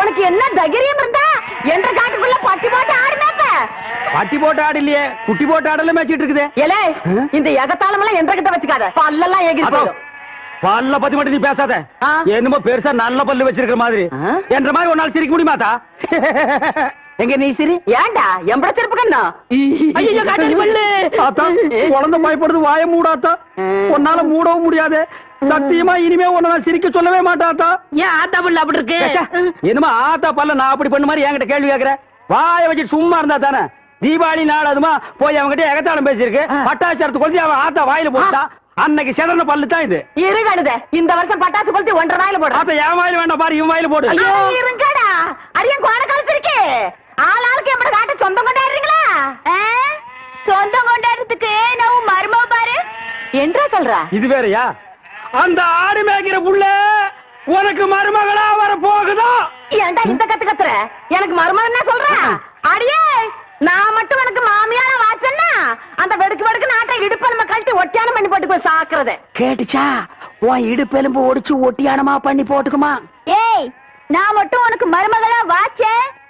உனக்கு என்ன தைரியம் இருந்தா என்ற காட்டுக்குள்ள பட்டி போட்டு ஆடுனாப்ப? பட்டி போட்டு ஆடு இல்லையே குட்டி போட்டு ஆடல மேய்ச்சிட்டு இருக்குது. ஏலே இந்த எகத்தாளம் எல்லாம் என்ற கிட்ட வச்சுக்காத. பல்லெல்லாம் ஏகி அதோ, பல்ல பத்தி மட்டும் நீ பேசாத. என்னமோ பெருசா நல்ல பல்லு வச்சிருக்கிற மாதிரி? என்ற மாதிரி ஒரு நாள் சிரிக்க முடியுமாத்தா எங்க நீ சிரி? ஏண்டா எம்பட திருப்பு கண்ணா? ஐயோ காட்டாடி பல்லு. ஆத்தா குழந்தை பயப்படுது வாய மூடாத்தா. உன்னால மூடவும் முடியாது. சத்தியமா இனிமே உன்னை நான் சிரிக்க சொல்லவே மாட்டாத்தா ஏன் ஆத்தா பல்லு அப்படி இருக்கு? என்னமா ஆத்தா பல்ல நான் அப்படி பண்ண மாதிரி என்கிட்ட கேள்வி கேக்குற? வாய வச்சு சும்மா இருந்தா தானே? தீபாவளி நாள் அதுமா போய் அவன்கிட்ட எகத்தாளம் பேசியிருக்கு. பட்டாசரத்து கொளுத்தி அவன் ஆத்தா வாயில போட்டா. அன்னைக்கு செதறன பல்லு தான் இது. இருகாடுத இந்த வருஷம் பட்டாசு கொளுத்தி ஒன்றரை நாயில போடு. ஆத்தா என் வாயில வேண்டாம் பாரு இவன் வாயில போடு. இருங்கடா. அரியன் கோண காலத்து இருக்கு. ஆள் ஆளுக்கு எம்பட காட்ட சொந்தம் கொண்டாடுறீங்களா சொந்தம் கொண்டாடுறதுக்கு நான் மருமவ பாரு. என்றா சொல்றா? இது வேறயா? அந்த ஆடு மேய்க்கிற புள்ள உனக்கு மருமகளா வர போகுதோ ஏன்டா இந்த கத்து கத்துற? எனக்கு மருமகன் என்ன சொல்ற? அடியே நான் மட்டும் எனக்கு மாமியார வாச்சன்னா அந்த வெடுக்கு வெடுக்கு நாட்டை இடுப்ப நம்ம கழட்டி ஒட்டியானம் பண்ணி போட்டு போய் சாக்குறது. கேட்டுச்சா? உன் இடுப்பெலும்பு ஒடிச்சு ஒட்டியானமா பண்ணி போட்டுக்குமா? ஏய் நான் மட்டும் உனக்கு மருமகளா வாச்சேன்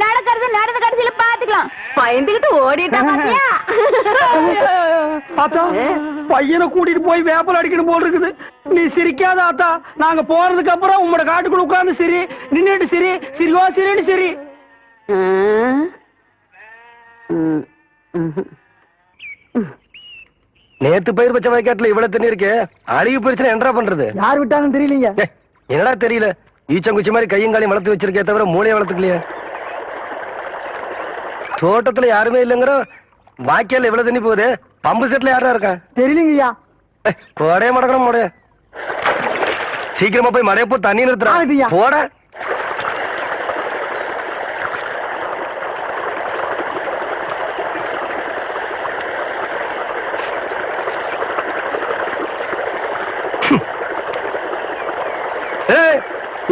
நடக்கிறது நடந்த கடைசியில பாத்துக்கலாம் பயந்துகிட்டு ஓடிட்டா பாத்தியா? ஆத்தா பையனை கூட்டிட்டு போய் வேப்பல் அடிக்கணும் போல் இருக்குது. நீ சிரிக்காத ஆத்தா. நாங்க போறதுக்கு அப்புறம் உங்களோட காட்டுக்குள்ள உட்கார்ந்து சிரி. நின்னுட்டு சிரி. சிரிவா சிரின்னு சிரி. நேத்து பயிர் பச்சை வயக்காட்டுல இவ்வளவு தண்ணி இருக்கு. அழுகி போயிருச்சுன்னா என்னடா பண்றது? யார் விட்டாங்கன்னு தெரியலீங்க. என்னடா தெரியல? ஈச்சங்குச்சி மாதிரி கையும் காலையும் வளர்த்து வச்சிருக்கே தவிர மூளையை வளர்த்துக்கலையே. தோட்டத்துல யாருமே இல்லைங்கிற வாய்க்கால இவ்வளவு தண்ணி போகுது? பம்பு செட்ல யாரா இருக்கா தெரியலீங்கய்யா. போடே மடக்கணும் மடைய சீக்கிரமா போய் மடைய போ தண்ணி ஆகுதுய்யா. நிறுத்துறா போட.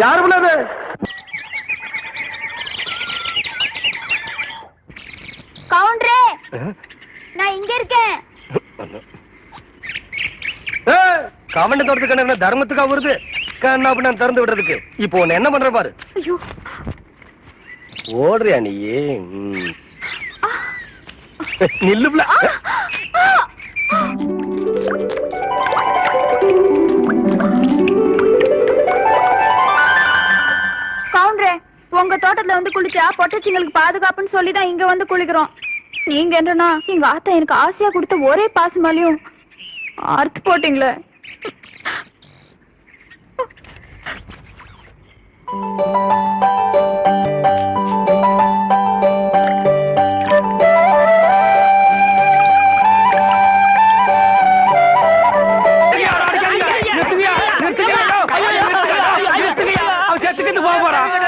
யாரு பண்ணாது கவுண்டரே நான் இங்க இருக்கேன். கவண்ட தோட்டத்துக்கு என்ன தர்மத்துக்கா வருது கண்ணா நான் திறந்து விடுறதுக்கு. இப்போ உன்னை என்ன பண்ற பாரு? ஓடுறியா நீ. நில்லுப்ல கவுண்டரே உங்க தோட்டத்துல வந்து குளிச்சா பொட்டச்சிங்களுக்கு பாதுகாப்புன்னு சொல்லி தான் இங்க வந்து குளிக்கிறோம். நீங்க என்னன்னா எங்க ஆத்தா எனக்கு ஆசையா கொடுத்த ஒரே பாசமாலையும் அறுத்து போட்டீங்களே.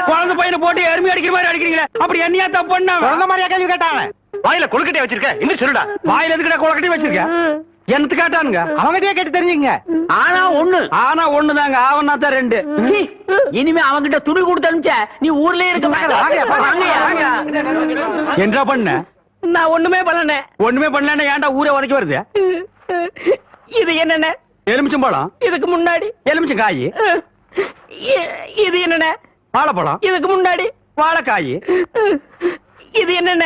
குழந்தை பையனை போட்டு எருமை அடிக்கிற மாதிரி அடிக்கிறீங்களே. அப்படி என்னையா தப்பு பண்ண குழந்தை மாதிரியா கேள்வி கேட்டாங்க. கொழுக்கட்டையா வச்சிருக்க? இன்னும் சொல்லுடா. வாயில எதுக்கிட்ட குளக்கட்டி வச்சிருக்க? எனக்கு கேட்டானுங்க? அவங்ககிட்டயே கேட்டு தெரிஞ்சுங்க ஆனா ஒண்ணு. ஆனா ஒண்ணுதாங்க. ஆவனா தான் ரெண்டு இனிமே அவங்கிட்ட துணி கொடுத்து நீ ஊர்லயே இருக்க என்ன பண்ண? நான் ஒண்ணுமே பண்ணல. ஒண்ணுமே பண்ணலன்னா ஏன்டா ஊரே உதைக்க வருது? இது என்னென்ன? எலுமிச்சம்பழம் இதுக்கு முன்னாடி. எலுமிச்சம் காய். இது என்னென்ன? வாழைப்பழம். இதுக்கு முன்னாடி. வாழைக்காய். இது என்னென்ன?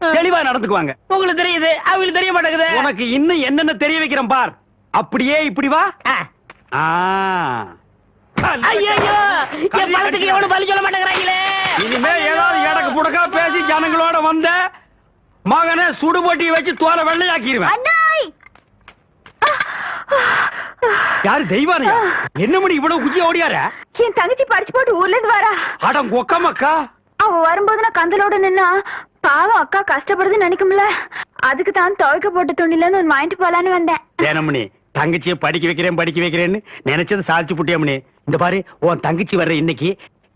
தெளிவா நடந்துக்குவாங்க. உங்களுக்கு தெரியுது அவங்களுக்கு தெரிய மாட்டேங்குது. உனக்கு இன்னும் என்னென்ன தெரிய வைக்கிறேன் பார். அப்படியே இப்படி வா. ஐயோ என் பணத்துக்கு எவ்வளவு பலி சொல்ல மாட்டேங்கிறாங்களே. இனிமே ஏதாவது எடக்கு புடக்கா பேசி ஜனங்களோட வந்த மகனை சுடுபொட்டி வச்சு தோலை வெள்ளையாக்கிடுவேன் யாரு தெய்வானையா? என்ன மணி இவ்வளவு குச்சி ஓடியார? என் தங்கச்சி படிச்சு போட்டு ஊர்ல இருந்து வரா. அடம் கொக்கமக்கா அவ வரும்போது நான் கந்தலோட நின்னா பாவம் அக்கா கஷ்டப்படுதுன்னு நினைக்கும்ல. அதுக்கு தான் துவைக்க போட்ட துணில இருந்து வாங்கிட்டு போலான்னு வந்தேன். தேனமணி தங்கச்சியை படிக்க வைக்கிறேன் படிக்க வைக்கிறேன்னு நினைச்சது சாதிச்சு புட்டியமணி இந்த பாரு உன் தங்கச்சி வர்ற இன்னைக்கு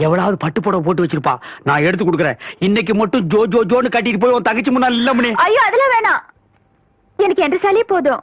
எவ்வளவு பட்டு புடவை போட்டு வச்சிருப்பா. நான் எடுத்து கொடுக்குறேன். இன்னைக்கு மட்டும் ஜோ ஜோ ஜோன்னு கட்டிட்டு போய் உன் தங்கச்சி முன்னாள் இல்ல மணி ஐயோ அதெல்லாம் வேணாம். எனக்கு என்ற சாலியே போதும்.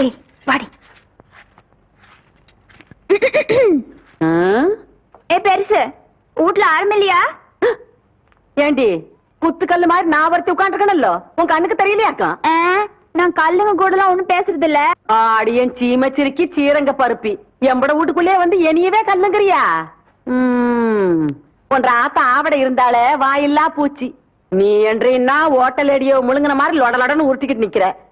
ஏய் பாடி ஏ பெருசு வீட்ல ஆரம்பில்லையா ஏண்டி குத்துக்கல்லு மாதிரி நான் ஒருத்தி உட்காந்துருக்கணும்ல உன் கண்ணுக்கு தெரியலையாக்கா நான் கல்லுங்க கூடலாம் ஒண்ணும் பேசுறது இல்ல ஆடியன் சீமச்சிருக்கி சீரங்க பருப்பி. எம்பட வீட்டுக்குள்ளே வந்து என்னையவே கல்லுங்கிறியா? ம், உன்ற ஆத்த ஆவடை இருந்தாலே வாயில்லா பூச்சி. நீ என்றீன்னா ஓட்டல் அடியோ முழுங்கின மாதிரி லொடலொடன்னு உருட்டிக்கிட்டு நிக்கிற.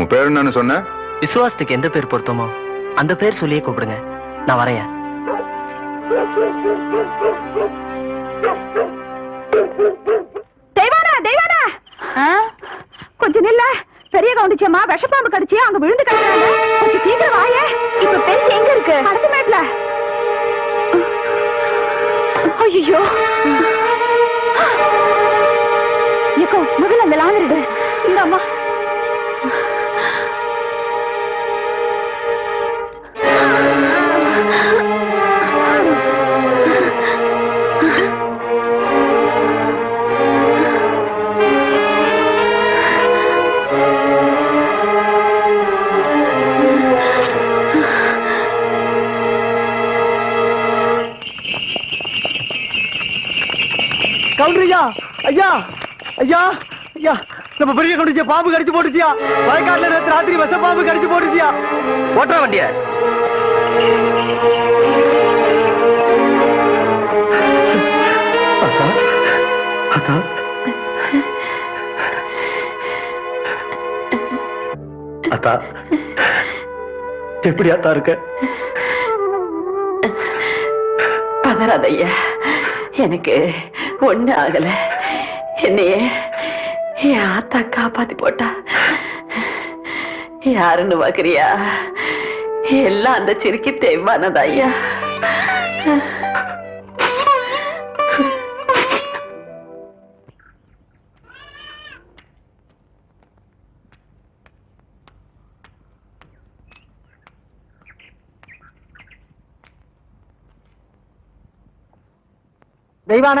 உன் பேர் என்னன்னு சொன்ன? விசுவாசத்துக்கு எந்த பேர் பொருத்தமோ அந்த பேர் சொல்லியே கூப்பிடுங்க. நான் வரையா தெய்வானா தெய்வானா? கொஞ்சம் நில்ல. பெரிய கவுண்டிச்சம்மா விஷப்பாம்பு கடிச்சு அங்க விழுந்து கிடக்குறாங்க. கொஞ்சம் சீக்கிரம் வாயே. இப்ப பெருசு எங்க இருக்கு? அடுத்த மேட்ல. ஐயோ முதல்ல அந்த லாங்கரிடு இந்த அம்மா கவுண்டர் ஐயா ஐயா ஐயா நம்ம பெரிய கவுண்டிச்ச பாம்பு கடிச்சு போட்டுச்சியா? வயக்காட்டுல நேத்து ராத்திரி விஷ பாம்பு கடிச்சு போட்டுச்சியா? ஓட்டுற வண்டிய. அத்தா எப்படி அத்தா இருக்க? பதறாதையா எனக்கு ஒண்ணு ஆகல என்னைய என் ஆத்தா காப்பாத்தி போட்டா. யாருன்னு பாக்குறியா? எல்லாம் அந்த சிரிக்கு தெய்வானதா ஐயா. தெய்வான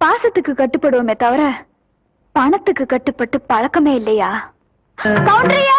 பாசத்துக்கு கட்டுப்படுவோமே தவிர பணத்துக்கு கட்டுப்பட்டு பழக்கமே இல்லையா? கவுண்டரியா?